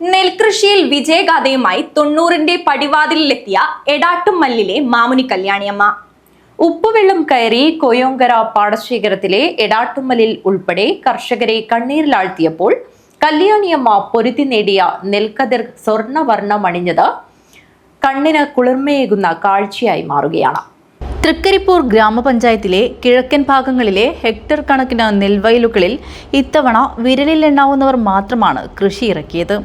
നെൽകൃഷിയിൽ വിജയഗാഥയുമായി തൊണ്ണൂറിന്റെ പടിവാതിലിലെത്തിയ എടാട്ടുമല്ലിലെ മാമുനി കല്യാണിയമ്മ. ഉപ്പുവെള്ളം കയറി കോയോങ്കര പാടശേഖരത്തിലെ എടാട്ടുമല്ലിൽ ഉൾപ്പെടെ കർഷകരെ കണ്ണീരിലാഴ്ത്തിയപ്പോൾ കല്യാണിയമ്മ പൊരുത്തി നേടിയ നെൽക്കതിർ സ്വർണവർണമണിഞ്ഞത് കണ്ണിന് കുളിർമയേകുന്ന കാഴ്ചയായി മാറുകയാണ്. തൃക്കരിപ്പൂർ ഗ്രാമപഞ്ചായത്തിലെ കിഴക്കൻ ഭാഗങ്ങളിലെ ഹെക്ടർ കണക്കിന് നെൽവയലുകളിൽ ഇത്തവണ വിരലിൽ വിരലിലെണ്ണാവുന്നവർ മാത്രമാണ് കൃഷി ഇറക്കിയത്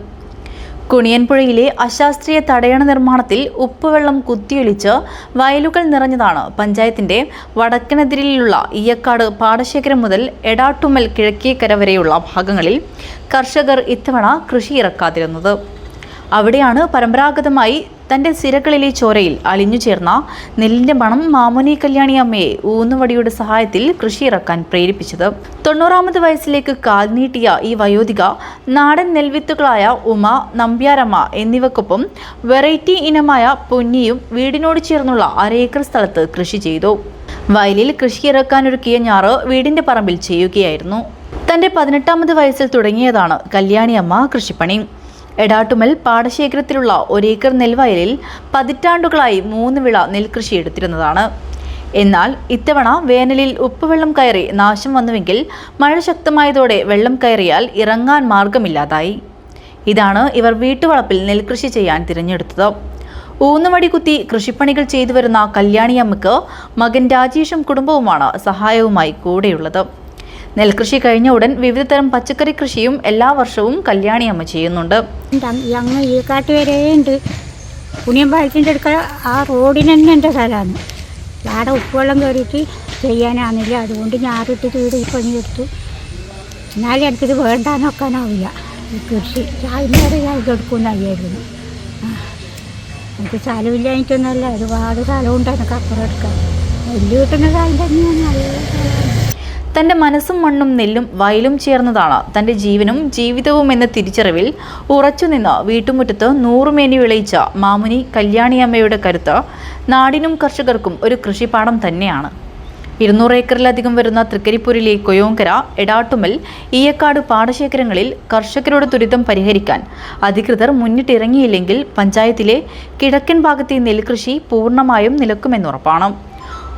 കുണിയൻപുഴയിലെ അശാസ്ത്രീയ തടയണ നിർമ്മാണത്തിൽ ഉപ്പുവെള്ളം കുത്തിയൊലിച്ച് വയലുകൾ നിറഞ്ഞതാണ് പഞ്ചായത്തിന്റെ വടക്കിനെതിരിലുള്ള ഇയക്കാട് പാടശേഖരം മുതൽ എടാട്ടുമ്മൽ കിഴക്കേക്കര വരെയുള്ള ഭാഗങ്ങളിൽ കർഷകർ ഇത്തവണ കൃഷി ഇറക്കാതിരുന്നത്. അവിടെയാണ് പരമ്പരാഗതമായി തന്റെ സിരകളിലെ ചോരയിൽ അലിഞ്ഞു ചേർന്ന നെല്ലിന്റെ മണം മാമുനി കല്യാണി അമ്മയെ ഊന്നുവടിയുടെ സഹായത്തിൽ കൃഷി ഇറക്കാൻ പ്രേരിപ്പിച്ചത്. തൊണ്ണൂറാമത് വയസ്സിലേക്ക് കാൽനീട്ടിയ ഈ വയോധിക നാടൻ നെൽവിത്തുകളായ ഉമ നമ്പ്യാരമ്മ എന്നിവക്കൊപ്പം വെറൈറ്റി ഇനമായ പൊന്നിയും വീടിനോട് ചേർന്നുള്ള അരേക്കർ സ്ഥലത്ത് കൃഷി ചെയ്തു. വയലിൽ കൃഷി ഇറക്കാനൊരുക്കിയ ഞാറ് വീടിന്റെ പറമ്പിൽ ചെയ്യുകയായിരുന്നു. തന്റെ പതിനെട്ടാമത് വയസ്സിൽ തുടങ്ങിയതാണ് കല്യാണിയമ്മ കൃഷിപ്പണി. എടാട്ടുമൽ പാടശേഖരത്തിലുള്ള ഒരേക്കർ നെൽവയലിൽ പതിറ്റാണ്ടുകളായി മൂന്ന് വിള നെൽകൃഷി എടുത്തിരുന്നതാണ് എന്നാൽ ഇത്തവണ വേനലിൽ ഉപ്പുവെള്ളം കയറി നാശം വന്നുവെങ്കിൽ മഴ ശക്തമായതോടെ വെള്ളം കയറിയാൽ ഇറങ്ങാൻ മാർഗമില്ലാതായി. ഇതാണ് ഇവർ വീട്ടുവളപ്പിൽ നെൽകൃഷി ചെയ്യാൻ തിരഞ്ഞെടുത്തത്. ഊന്നുമടി കുത്തി കൃഷിപ്പണികൾ ചെയ്തു വരുന്ന കല്യാണിയമ്മക്ക് മകൻ രാജേഷും കുടുംബവുമാണ് സഹായവുമായി കൂടെയുള്ളത്. നെൽകൃഷി കഴിഞ്ഞ ഉടൻ വിവിധതരം പച്ചക്കറി കൃഷിയും എല്ലാ വർഷവും കല്യാണി അമ്മ ചെയ്യുന്നുണ്ട്. അങ്ങ് ഈക്കാട്ട് വരെ ഉണ്ട്. അടുക്ക ആ റോഡിന് തന്നെ എന്റെ സ്ഥലമാണ്. അവിടെ ഉപ്പുവെള്ളം കയറിയിട്ട് ചെയ്യാനാണില്ല അതുകൊണ്ട് ഞാറിട്ട് വീട് ഈ പണിയെടുത്തു. എന്നാലും എനിക്കിത് വേണ്ടാന്ന് ഈ കൃഷി. രാവിലെ ഞാൻ ഇതെടുക്കുമെന്നായിരുന്നു ആ എനിക്ക് സ്ഥലമില്ലാഞ്ഞിട്ടൊന്നുമല്ല ഒരുപാട് സ്ഥലമുണ്ട് എനിക്ക് അപ്പുറം എടുക്കാം വലിയ കിട്ടുന്ന കാലം തന്നെയാണ്. നല്ല തന്റെ മനസ്സും മണ്ണും നെല്ലും വയലും ചേർന്നതാണ്. തന്റെ ജീവനും ജീവിതവും എന്ന തിരിച്ചറിവിൽ ഉറച്ചുനിന്ന് വീട്ടുമുറ്റത്ത് നൂറുമേനി വിളയിച്ച മാമുനി കല്യാണിയമ്മയുടെ കരുത്ത് നാടിനും കർഷകർക്കും ഒരു കൃഷിപ്പാടം തന്നെയാണ്. ഇരുന്നൂറ് ഏക്കറിലധികം വരുന്ന തൃക്കരിപ്പൂരിലെ കൊയോങ്കര എടാട്ടുമൽ ഈയക്കാട് പാടശേഖരങ്ങളിൽ കർഷകരുടെ ദുരിതം പരിഹരിക്കാൻ അധികൃതർ മുന്നിട്ടിറങ്ങിയില്ലെങ്കിൽ പഞ്ചായത്തിലെ കിഴക്കൻ ഭാഗത്തെ നെൽകൃഷി പൂർണമായും നിലക്കുമെന്നുറപ്പാണ്.